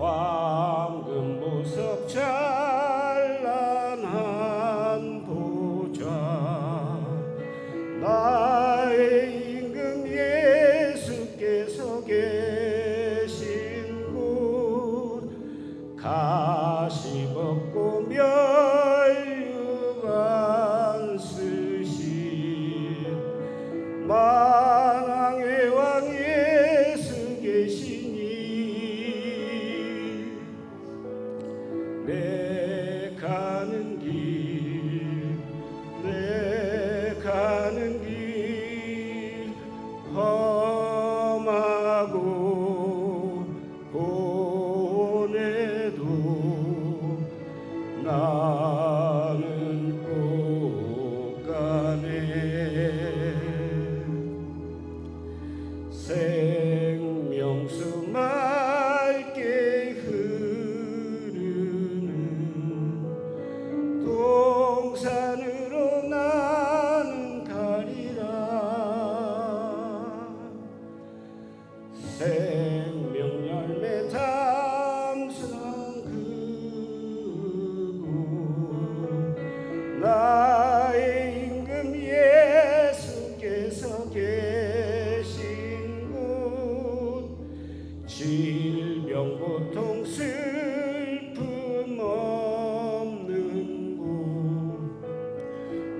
황금 보석 찬란한 보좌 나의 임금 예수께서 계신 곳 가시 벗고 멸 내 동산으로 나는 가리라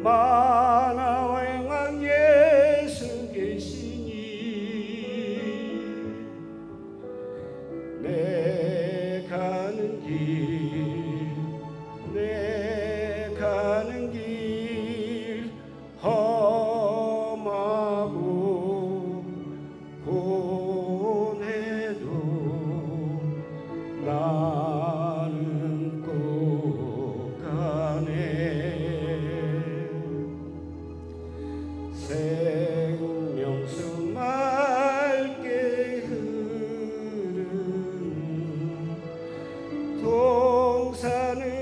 만화의 왕 예수 계시니 내 가는 길, 생명수 맑게 흐르는 동산을